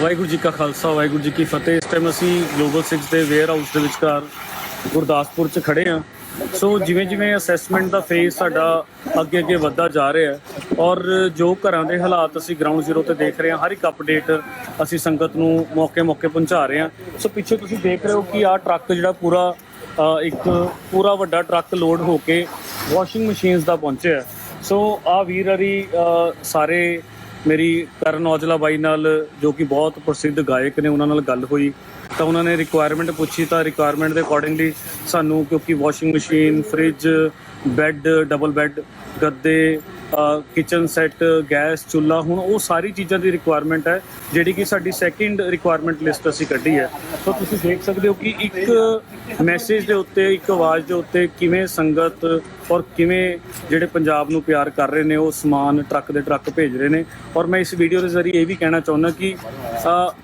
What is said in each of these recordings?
ਵਾਹਿਗੁਰੂ ਜੀ ਕਾ ਖਾਲਸਾ, ਵਾਹਿਗੁਰੂ ਜੀ ਕੀ ਫਤਿਹ। ਇਸ ਟਾਈਮ ਅਸੀਂ ਗਲੋਬਲ 6 ਦੇ ਵੇਅਰ ਹਾਊਸ ਦੇ ਵਿਚਕਾਰ ਗੁਰਦਾਸਪੁਰ 'ਚ ਖੜੇ ਹਾਂ। ਸੋ ਜਿਵੇਂ ਜਿਵੇਂ ਅਸੈਸਮੈਂਟ ਦਾ ਫੇਜ਼ ਸਾਡਾ ਅੱਗੇ ਅੱਗੇ ਵੱਧਦਾ ਜਾ ਰਿਹਾ ਹੈ ਔਰ ਜੋ ਘਰਾਂ ਦੇ ਹਾਲਾਤ ਅਸੀਂ ਗਰਾਊਂਡ ਜ਼ੀਰੋ ਤੇ ਦੇਖ ਰਹੇ ਹਾਂ, ਹਰ ਇੱਕ ਅਪਡੇਟ ਅਸੀਂ ਸੰਗਤ ਨੂੰ ਮੌਕੇ ਮੌਕੇ ਪਹੁੰਚਾ ਰਹੇ ਹਾਂ। ਸੋ ਪਿੱਛੇ ਤੁਸੀਂ ਦੇਖ ਰਹੇ ਹੋ ਕਿ ਆਹ ਟਰੱਕ ਜਿਹੜਾ ਪੂਰਾ ਇੱਕ ਪੂਰਾ ਵੱਡਾ ਟਰੱਕ ਲੋਡ ਹੋ ਕੇ ਵਾਸ਼ਿੰਗ ਮਸ਼ੀਨਸ ਦਾ ਪਹੁੰਚਿਆ ਸੋ ਆ ਵੀਰ ਹਰੀ ਸਾਰੇ ਮੇਰੀ ਕਰਨ ਔਜਲਾ ਬਾਈ ਨਾਲ ਜੋ ਕਿ ਬਹੁਤ ਪ੍ਰਸਿੱਧ ਗਾਇਕ ਨੇ, ਉਹਨਾਂ ਨਾਲ ਗੱਲ ਹੋਈ। ਤਾਂ ਉਹਨਾਂ ਨੇ ਰਿਕੁਆਇਰਮੈਂਟ ਪੁੱਛੀ, ਤਾਂ ਰਿਕੁਆਇਰਮੈਂਟ ਦੇ ਅਕੋਰਡਿੰਗਲੀ ਸਾਨੂੰ ਕਿਉਂਕਿ washing machine fridge bed double bed ਗੱਦੇ ਕਿਚਨ ਸੈੱਟ ਗੈਸ ਚੁੱਲ੍ਹਾ, ਹੁਣ ਉਹ ਸਾਰੀ ਚੀਜ਼ਾਂ ਦੀ ਰਿਕੁਆਇਰਮੈਂਟ ਹੈ, ਜਿਹੜੀ ਕਿ ਸਾਡੀ ਸੈਕਿੰਡ ਰਿਕੁਆਇਰਮੈਂਟ ਲਿਸਟ ਅਸੀਂ ਕੱਢੀ ਹੈ। ਸੋ ਤੁਸੀਂ ਦੇਖ ਸਕਦੇ ਹੋ ਕਿ ਇੱਕ ਮੈਸੇਜ ਦੇ ਉੱਤੇ, ਇੱਕ ਆਵਾਜ਼ ਦੇ ਉੱਤੇ ਕਿਵੇਂ ਸੰਗਤ ਔਰ ਕਿਵੇਂ ਜਿਹੜੇ ਪੰਜਾਬ ਨੂੰ ਪਿਆਰ ਕਰ ਰਹੇ ਨੇ, ਉਹ ਸਮਾਨ ਟਰੱਕ ਦੇ ਟਰੱਕ ਭੇਜ ਰਹੇ ਨੇ। ਔਰ ਮੈਂ ਇਸ ਵੀਡੀਓ ਦੇ ਜ਼ਰੀਏ ਇਹ ਵੀ ਕਹਿਣਾ ਚਾਹੁੰਦਾ ਕਿ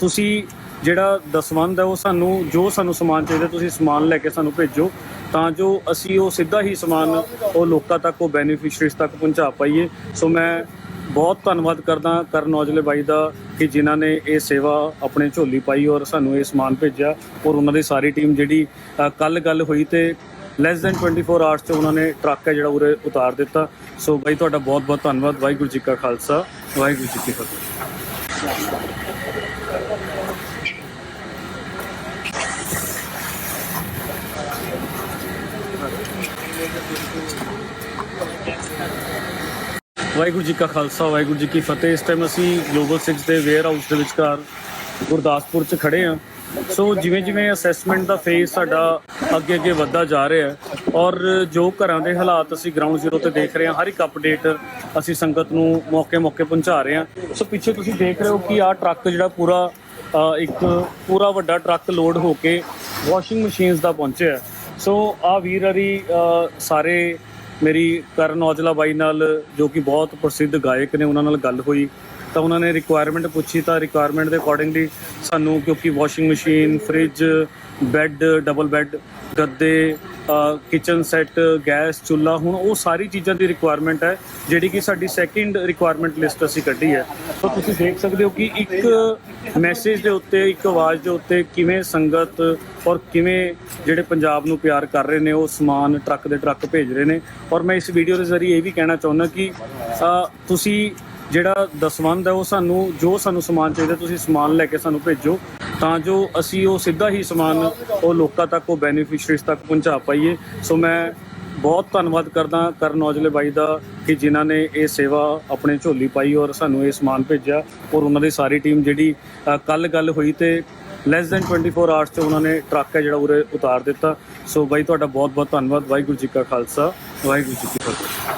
ਤੁਸੀਂ ਜਿਹੜਾ ਦਸਵੰਦ ਹੈ, ਉਹ ਸਾਨੂੰ, ਜੋ ਸਾਨੂੰ ਸਮਾਨ ਚਾਹੀਦਾ, ਤੁਸੀਂ ਸਮਾਨ ਲੈ ਕੇ ਸਾਨੂੰ ਭੇਜੋ। ਤਾਂ ਜੋ ਅਸੀਂ ਉਹ ਸਿੱਧਾ ਹੀ ਸਮਾਨ ਉਹ ਲੋਕਾਂ ਤੱਕ, ਉਹ ਬੈਨੀਫੀਸ਼ੀਅਰੀਜ਼ ਤੱਕ ਪਹੁੰਚਾ ਪਾਈਏ। ਸੋ ਮੈਂ ਬਹੁਤ ਧੰਨਵਾਦ ਕਰਦਾ ਕਰਨ ਔਜਲੇ ਬਾਈ ਦਾ ਕਿ ਜਿਨ੍ਹਾਂ ਨੇ ਇਹ ਸੇਵਾ ਆਪਣੇ ਝੋਲੀ ਪਾਈ ਔਰ ਸਾਨੂੰ ਇਹ ਸਮਾਨ ਭੇਜਿਆ ਔਰ ਉਹਨਾਂ ਦੀ ਸਾਰੀ ਟੀਮ ਜਿਹੜੀ ਕੱਲ ਗੱਲ ਹੋਈ ਤੇ ਲੈਸ ਦੈਨ 24 ਆਵਰਸ ਚ ਉਹਨਾਂ ਨੇ ਟਰੱਕ ਹੈ ਜਿਹੜਾ ਉਰੇ ਉਤਾਰ ਦਿੱਤਾ। ਸੋ ਬਾਈ, ਤੁਹਾਡਾ ਬਹੁਤ ਬਹੁਤ ਧੰਨਵਾਦ। ਵਾਹਿਗੁਰੂ ਜੀ ਕਾ ਖਾਲਸਾ, ਵਾਹਿਗੁਰੂ ਜੀ ਕੀ ਫਤਿਹ। ਵਾਹਿਗੁਰੂ ਜੀ ਕਾ ਖਾਲਸਾ, ਵਾਹਿਗੁਰੂ ਜੀ ਕੀ ਫਤਿਹ। ਇਸ ਟਾਈਮ ਅਸੀਂ ਗਲੋਬਲ 6 ਦੇ ਵੇਅਰ ਹਾਊਸ ਦੇ ਵਿਚਕਾਰ ਗੁਰਦਾਸਪੁਰ 'ਚ ਖੜੇ ਹਾਂ। ਸੋ ਜਿਵੇਂ ਜਿਵੇਂ ਅਸੈਸਮੈਂਟ ਦਾ ਫੇਜ਼ ਸਾਡਾ ਅੱਗੇ ਅੱਗੇ ਵੱਧਦਾ ਜਾ ਰਿਹਾ ਹੈ ਔਰ ਜੋ ਘਰਾਂ ਦੇ ਹਾਲਾਤ ਅਸੀਂ ਗਰਾਊਂਡ ਜ਼ੀਰੋ ਤੇ ਦੇਖ ਰਹੇ ਹਾਂ, ਹਰ ਇੱਕ ਅਪਡੇਟ ਅਸੀਂ ਸੰਗਤ ਨੂੰ ਮੌਕੇ ਮੌਕੇ ਪਹੁੰਚਾ ਰਹੇ ਹਾਂ। ਸੋ ਪਿੱਛੇ ਤੁਸੀਂ ਦੇਖ ਰਹੇ ਹੋ ਕਿ ਆਹ ਟਰੱਕ ਜਿਹੜਾ ਪੂਰਾ ਇੱਕ ਪੂਰਾ ਵੱਡਾ ਟਰੱਕ ਲੋਡ ਹੋ ਕੇ ਵਾਸ਼ਿੰਗ ਮਸ਼ੀਨਸ ਦਾ ਪਹੁੰਚਿਆ ਹੈ। ਸੋ ਆ ਵੀਰ ਹਰੀ ਸਾਰੇ ਮੇਰੀ ਕਰਨ ਔਜਲਾ ਬਾਈ ਨਾਲ, ਜੋ ਕਿ ਬਹੁਤ ਪ੍ਰਸਿੱਧ ਗਾਇਕ ਨੇ, ਉਹਨਾਂ ਨਾਲ ਗੱਲ ਹੋਈ। ਤਾਂ ਉਹਨਾਂ ਨੇ ਰਿਕੁਆਇਰਮੈਂਟ ਪੁੱਛੀ, ਤਾਂ ਰਿਕੁਆਇਰਮੈਂਟ ਦੇ ਅਕੋਰਡਿੰਗਲੀ ਸਾਨੂੰ, ਕਿਉਂਕਿ washing machine fridge bed double bed ਗੱਦੇ ਕਿਚਨ ਸੈੱਟ ਗੈਸ, ਚੁੱਲ੍ਹਾ, ਹੁਣ ਉਹ ਸਾਰੀ ਚੀਜ਼ਾਂ ਦੀ ਰਿਕੁਆਇਰਮੈਂਟ ਹੈ, ਜਿਹੜੀ ਕਿ ਸਾਡੀ ਸੈਕਿੰਡ ਰਿਕੁਆਇਰਮੈਂਟ ਲਿਸਟ ਅਸੀਂ ਕੱਢੀ ਹੈ। ਸੋ ਤੁਸੀਂ ਦੇਖ ਸਕਦੇ ਹੋ ਕਿ ਇੱਕ ਮੈਸੇਜ ਦੇ ਉੱਤੇ, ਇੱਕ ਆਵਾਜ਼ ਦੇ ਉੱਤੇ ਕਿਵੇਂ ਸੰਗਤ ਔਰ ਕਿਵੇਂ ਜਿਹੜੇ ਪੰਜਾਬ ਨੂੰ ਪਿਆਰ ਕਰ ਰਹੇ ਨੇ, ਉਹ ਸਮਾਨ ਟਰੱਕ ਦੇ ਟਰੱਕ ਭੇਜ ਰਹੇ ਨੇ। ਔਰ ਮੈਂ ਇਸ ਵੀਡੀਓ ਦੇ ਜ਼ਰੀਏ ਇਹ ਵੀ ਕਹਿਣਾ ਚਾਹੁੰਦਾ ਕਿ ਤੁਸੀਂ ਜਿਹੜਾ ਦਸਵੰਦ ਹੈ, ਉਹ ਸਾਨੂੰ, ਜੋ ਸਾਨੂੰ ਸਮਾਨ ਚਾਹੀਦਾ, ਤੁਸੀਂ ਸਮਾਨ ਲੈ ਕੇ ਸਾਨੂੰ ਭੇਜੋ। ਤਾਂ ਜੋ ਅਸੀਂ ਉਹ ਸਿੱਧਾ ਹੀ ਸਮਾਨ ਉਹ ਲੋਕਾਂ ਤੱਕ, ਉਹ ਬੈਨੀਫੀਸ਼ੀਅਰੀਜ਼ ਤੱਕ ਪਹੁੰਚਾ ਪਾਈਏ। ਸੋ ਮੈਂ ਬਹੁਤ ਧੰਨਵਾਦ ਕਰਦਾ ਕਰਨ ਔਜਲੇ ਬਾਈ ਦਾ ਕਿ ਜਿਨ੍ਹਾਂ ਨੇ ਇਹ ਸੇਵਾ ਆਪਣੇ ਝੋਲੀ ਪਾਈ ਔਰ ਸਾਨੂੰ ਇਹ ਸਮਾਨ ਭੇਜਿਆ ਔਰ ਉਹਨਾਂ ਦੀ ਸਾਰੀ ਟੀਮ ਜਿਹੜੀ ਕੱਲ ਗੱਲ ਹੋਈ ਤੇ ਲੈਸ ਦੈਨ 24 ਆਵਰਸ ਚ ਉਹਨਾਂ ਨੇ ਟਰੱਕ ਹੈ ਜਿਹੜਾ ਉਰੇ ਉਤਾਰ ਦਿੱਤਾ। ਸੋ ਬਾਈ, ਤੁਹਾਡਾ ਬਹੁਤ ਬਹੁਤ ਧੰਨਵਾਦ। ਵਾਹਿਗੁਰੂ ਜੀ ਕਾ ਖਾਲਸਾ, ਵਾਹਿਗੁਰੂ ਜੀ ਕੀ ਫਤਿਹ।